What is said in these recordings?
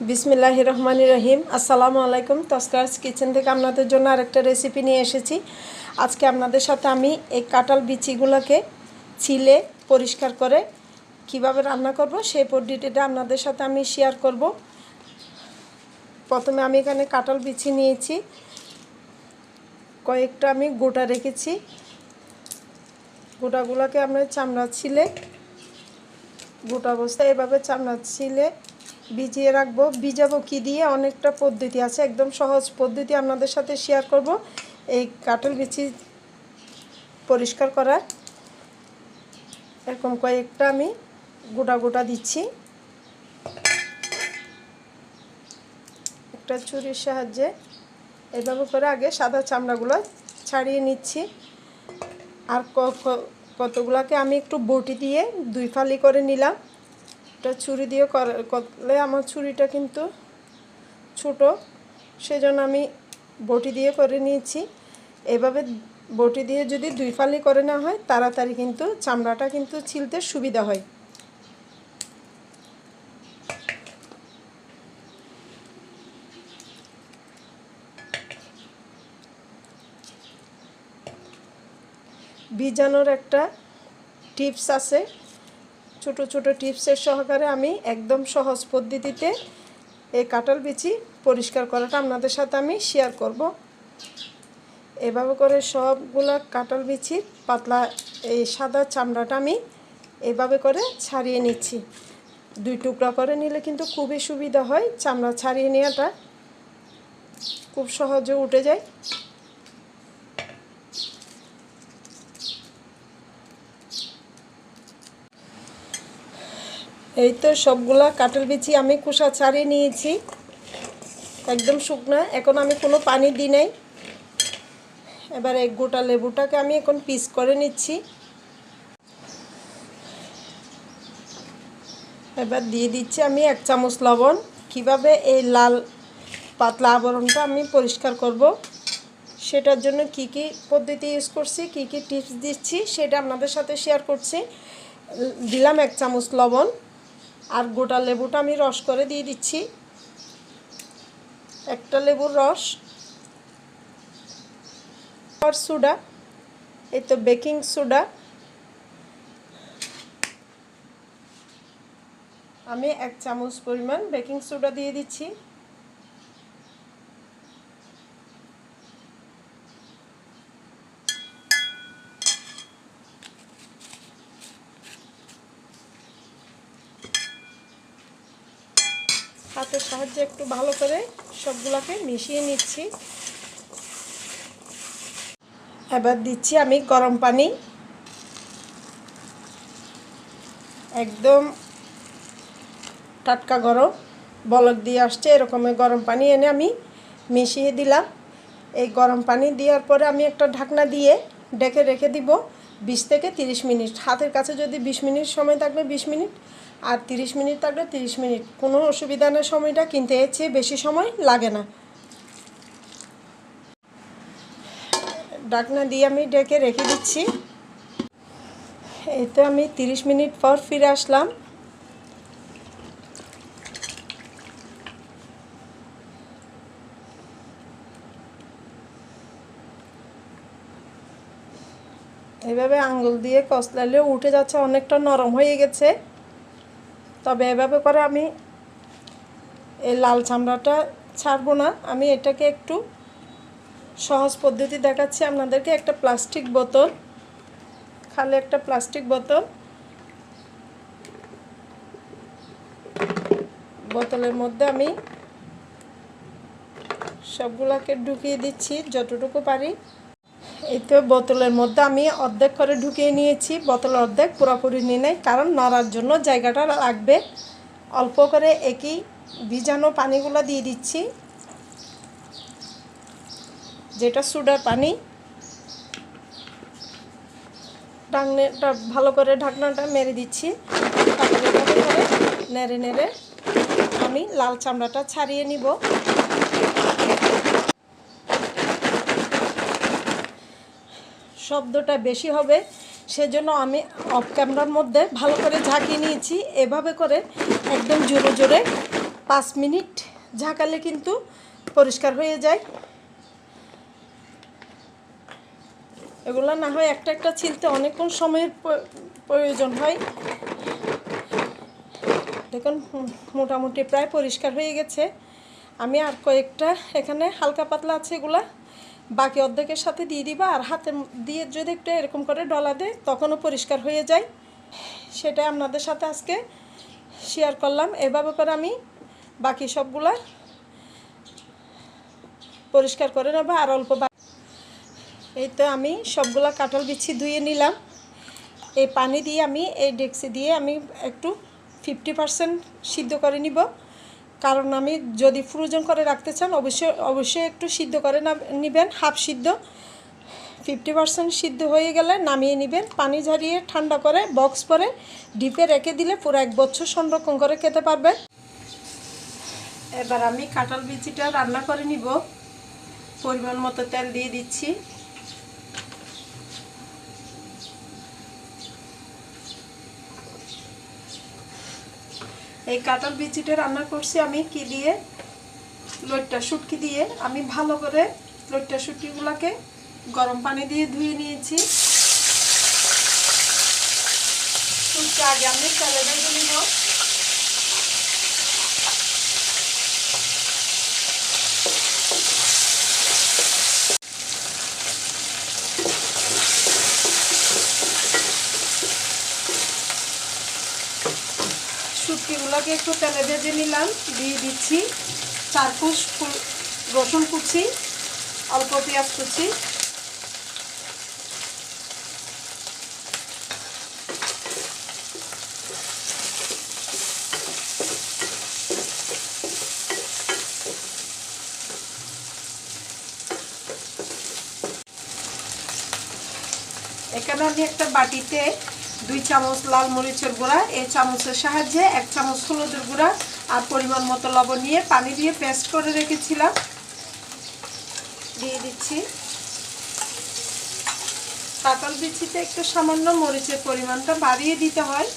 বিসমিল্লাহ রহমান রহিম। আসসালামু আলাইকুম। তস্কার্স কিচেন থেকে আপনাদের জন্য আরেকটা রেসিপি নিয়ে এসেছি। আজকে আপনাদের সাথে আমি এই কাঁঠাল বিচিগুলোকে ছিলে পরিষ্কার করে কীভাবে রান্না করব সেই পদ্ধতিটা আপনাদের সাথে আমি শেয়ার করব। প্রথমে আমি এখানে কাঁঠাল বিচি নিয়েছি। কয়েকটা আমি গোটা রেখেছি। গোটাগুলোকে আমরা চামড়া ছিলে। গোটা অবস্থায় এভাবে চামড়া ছিলে। ভিজিয়ে রাখব। ভিজাবো কি দিয়ে? অনেকটা পদ্ধতি আছে, একদম সহজ পদ্ধতি আপনাদের সাথে শেয়ার করব। এই কাঠল বিচি পরিষ্কার করার। এরকম কয়েকটা আমি গোটা গোটা দিচ্ছি। একটা ছুরির সাহায্যে এভাবে করে আগে সাদা চামড়াগুলো ছাড়িয়ে নিচ্ছি। আর কতগুলোকে আমি একটু বটি দিয়ে দুই ফালি করে নিলাম। এটা ছুরি দিয়ে করলে আমার ছুরিটা কিন্তু ছোট। সেজন্য আমি বটি দিয়ে করে নিয়েছি। এভাবে বটি দিয়ে যদি দুই ফালি করে না হয়, তাড়াতাড়ি কিন্তু চামড়াটা কিন্তু ছিলতে সুবিধা হয়। বীজানোর একটা টিপস আছে। ছোট ছোট টিপসের সহকারে আমি একদম সহজ পদ্ধতিতে এই কাঁঠাল বিচি পরিষ্কার করাটা আপনাদের সাথে আমি শেয়ার করব। এভাবে করে সবগুলা কাঁঠাল বিচির পাতলা এই সাদা চামড়াটা আমি এভাবে করে ছাড়িয়ে নিচ্ছি। দুই টুকরা করে নিলে কিন্তু খুবই সুবিধা হয় চামড়া ছাড়িয়ে নেওয়াটা। খুব সহজে উঠে যায়। এই তো সবগুলা কাঠের বিচি আমি কুসা ছাড়িয়ে নিয়েছি। একদম শুকনা। এখন আমি কোনো পানি দিই নাই। এবার এক গোটা লেবুটাকে আমি এখন পিস করে নিচ্ছি। এবার দিয়ে দিচ্ছি আমি এক চামচ লবণ। কীভাবে এই লাল পাতলা আবরণটা আমি পরিষ্কার করব, সেটার জন্য কি কি পদ্ধতি ইউজ করছি, কি কি টিপস দিচ্ছি, সেটা আপনাদের সাথে শেয়ার করছি। দিলাম এক চামচ লবণ। আর গোটা লেবুটা আমি রস করে দিয়ে দিচ্ছি। একটা লেবুর রস। আর সোডা এই তো বেকিং সোডা আমি এক চামচ পরিমাণ বেকিং সোডা দিয়ে দিচ্ছি। হাতের সাহায্যে একটু ভালো করে সবগুলোকে মিশিয়ে নিচ্ছি। এবার দিচ্ছি আমি গরম পানি। একদম টাটকা গরম বলক দিয়ে আসছে এরকমের গরম পানি এনে আমি মিশিয়ে দিলাম। এই গরম পানি দেওয়ার পরে আমি একটা ঢাকনা দিয়ে ডেকে রেখে দিব বিশ থেকে তিরিশ মিনিট। হাতের কাছে যদি বিশ মিনিট সময় থাকবে, বিশ মিনিট আর 30 মিনিট থাকলে 30 মিনিট। কোনো অসুবিধা নেই সময়টা, কিন্তু এর চেয়ে বেশি সময় লাগে না। ডাকনা দিয়ে আমি ডেকে রেখে দিচ্ছি। এই তো আমি 30 মিনিট পর ফিরে আসলাম। এভাবে আঙ্গুল দিয়ে কসলালে উঠে যাচ্ছে, অনেকটা নরম হয়ে গেছে। তবে এভাবে করে আমি এই লাল চামড়াটা ছাড়বো না। আমি এটাকে একটু সহজ পদ্ধতি দেখাচ্ছি আপনাদেরকে। একটা প্লাস্টিক বোতল, খালে একটা প্লাস্টিক বোতল। বোতলের মধ্যে আমি সবগুলোকে ঢুকিয়ে দিচ্ছি, যতটুকু পারি। এই তো বোতলের মধ্যে আমি অর্ধেক করে ঢুকিয়ে নিয়েছি। বোতল অর্ধেক পুরোপুরি নিয়ে নেই, কারণ নড়ার জন্য জায়গাটা লাগবে। অল্প করে একই ভিজানো পানিগুলো দিয়ে দিচ্ছি। যেটা সুডার পানি। ঢাকনাটা ভালো করে ঢাকনাটা মেরে দিচ্ছি। তারপরে নেড়ে নেড়ে আমি লাল চামড়াটা ছাড়িয়ে নিব। শব্দটা বেশি হবে, সেজন্য আমি অফ ক্যামেরার মধ্যে ভালো করে ঝাঁকিয়ে নিয়েছি। এভাবে করে একদম জোরে জোরে পাঁচ মিনিট ঝাঁকালে কিন্তু পরিষ্কার হয়ে যায়। এগুলো না হয় একটা একটা ছিলতে অনেকক্ষণ সময়ের প্রয়োজন হয়। দেখুন মোটামুটি প্রায় পরিষ্কার হয়ে গেছে। আমি আর কয়েকটা এখানে হালকা পাতলা আছে এগুলা। বাকি অর্ধেকের সাথে দিয়ে দিবা আর হাতে দিয়ে যদি একটু এরকম করে ডলা দেয় তখনও পরিষ্কার হয়ে যায়। সেটা আপনাদের সাথে আজকে শেয়ার করলাম। এভাবে করে আমি বাকি সবগুলা পরিষ্কার করে নেব আর অল্প এই তো আমি সবগুলা কাঁঠাল বিছি ধুয়ে নিলাম। এই পানি দিয়ে আমি, এই ডেক্সি দিয়ে আমি একটু ফিফটি পার্সেন্ট সিদ্ধ করে নিব। কারণ আমি যদি ফ্রোজন করে রাখতে চান, অবশ্যই অবশ্যই একটু সিদ্ধ করে নেবেন, হাফ সিদ্ধ। ফিফটি পার্সেন্ট সিদ্ধ হয়ে গেলে নামিয়ে নেবেন, পানি ঝারিয়ে ঠান্ডা করে বক্স করে ডিপে রেখে দিলে পুরো এক বছর সংরক্ষণ করে খেতে পারবেন। এবার আমি কাঁঠাল বিচিটা রান্না করে নিব। পরিমাণ মতো তেল দিয়ে দিচ্ছি। এই কাঁঠাল বিচিটা রান্না করছি আমি, কি দিয়ে? লোটটা শুটকি দিয়ে। আমি ভালো করে লোটটা শুটকিগুলোকে গরম পানি দিয়ে ধুয়ে নিয়েছি। শুটকি আগে আমি তেলে ভেজে নিব শুটকিগুলোকে একটু তেলে ভেজে নিলাম, দিয়ে দিচ্ছি চার কুচ ফুল রসুন কুচি, অল্প পেঁয়াজ কুচি। এখানে আমি একটা বাটিতে দুই চামচ লাল মরিচের গুঁড়া এই চামচের সাহায্যে এক চামচ হলুদের গুঁড়া আর পরিমাণ মতো লবণ নিয়ে পানি দিয়ে পেস্ট করে রেখেছিলাম। দিয়ে দিচ্ছি। কাঁঠাল বিচিতে একটু সামান্য মরিচের পরিমাণটা বাড়িয়ে দিতে হয়।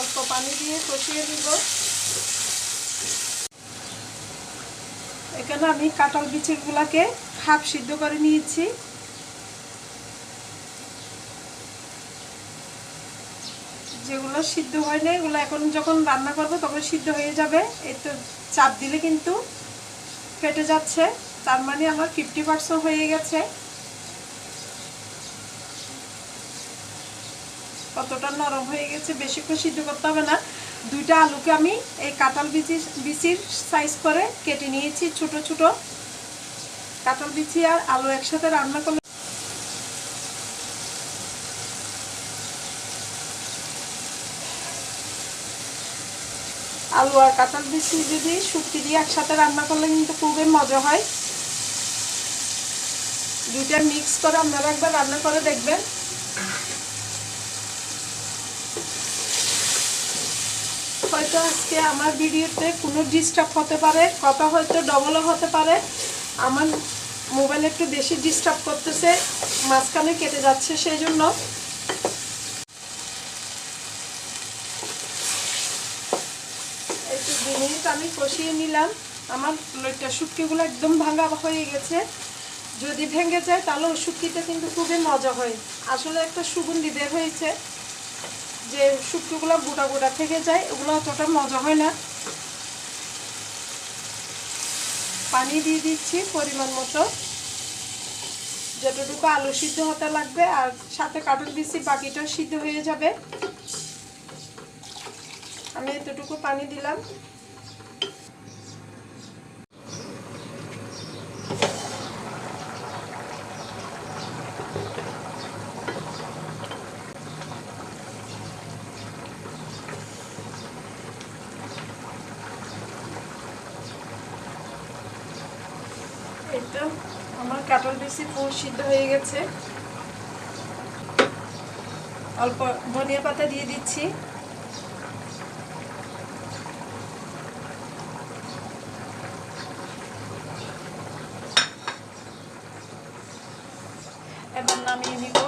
অল্প পানি দিয়ে কষিয়ে দিব এখানে আমি কাঁঠাল বিচিগুলাকে হাফ সিদ্ধ করে নিয়েছি। যেগুলো সিদ্ধ হয় না এগুলো এখন যখন রান্না করব তখন সিদ্ধ হয়ে যাবে। এই তো চাপ দিলে কিন্তু ফেটে যাচ্ছে। তার মানে আমার ফিফটি পার্সেন্ট হয়ে গেছে। কতটা নরম হয়ে গেছে বেশিক্ষণ সিদ্ধ করতে হবে না। দুইটা আলুকে আমি এই কাঁঠাল বিচি বিচির সাইজ করে কেটে নিয়েছি ছোট ছোট। কাঁঠাল বিচি আর আলু একসাথে রান্না করলে আলু আর কাঁঠাল বিচি যদি শুটকি দিয়ে একসাথে রান্না করলে কিন্তু খুবই মজা হয়। দুইটা মিক্স করে আপনারা একবার রান্না করে দেখবেন। হয়তো আজকে আমার ভিডিওতে কোনো ডিস্টার্ব হতে পারে, কথা হয়তো ডবলও হতে পারে। আমার মোবাইল একটু বেশি ডিস্টার্ব করতেছে, মাঝখানে কেটে যাচ্ছে সেই জন্য একটু দু মিনিট আমি কষিয়ে নিলাম। আমার লইটা শুটকিগুলো একদম ভাঙা হয়ে গেছে। যদি ভেঙে যায়, তাহলে ওই শুটকিটা কিন্তু খুবই মজা হয়। আসলে একটা সুগন্ধি বের হয়েছে। যে শুক্তোগুলো গোটা গোটা থেকে যায়, ওগুলো অতটা মজা হয় না। পানি দিয়ে দিচ্ছি পরিমাণ মতো। যতটুকু আলু সিদ্ধ হতে লাগবে আর সাথে কাটুন দিচ্ছি বাকিটা সিদ্ধ হয়ে যাবে। আমি এতটুকু পানি দিলাম। এটা আমার কাঁঠাল বেশি ফুল সিদ্ধ হয়ে গেছে। অল্প ধনিয়া পাতা দিয়ে দিচ্ছি। এবার নামিয়ে নিব।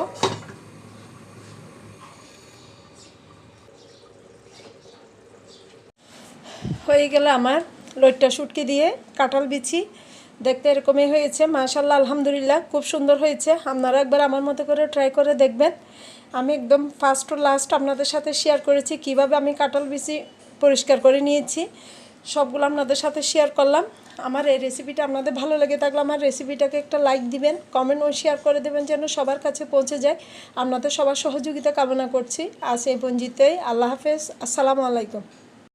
হয়ে গেল আমার লইট্টা শুটকি দিয়ে কাঁঠাল বিছি দেখতে এরকমই হয়েছে। মাশাল্লাহ আলহামদুলিল্লাহ, খুব সুন্দর হয়েছে। আপনারা একবার আমার মতো করে ট্রাই করে দেখবেন। আমি একদম ফার্স্ট টু লাস্ট আপনাদের সাথে শেয়ার করেছি কীভাবে আমি কাঁঠাল বিচি পরিষ্কার করে নিয়েছি। সবগুলো আপনাদের সাথে শেয়ার করলাম। আমার এই রেসিপিটা আপনাদের ভালো লেগে থাকলে আমার রেসিপিটাকে একটা লাইক দিবেন কমেন্ট ও শেয়ার করে দেবেন যেন সবার কাছে পৌঁছে যায়। আপনাদের সবার সহযোগিতা কামনা করছি। আজ এই পঞ্জিতেই আল্লাহ হাফেজ। আসসালামু আলাইকুম।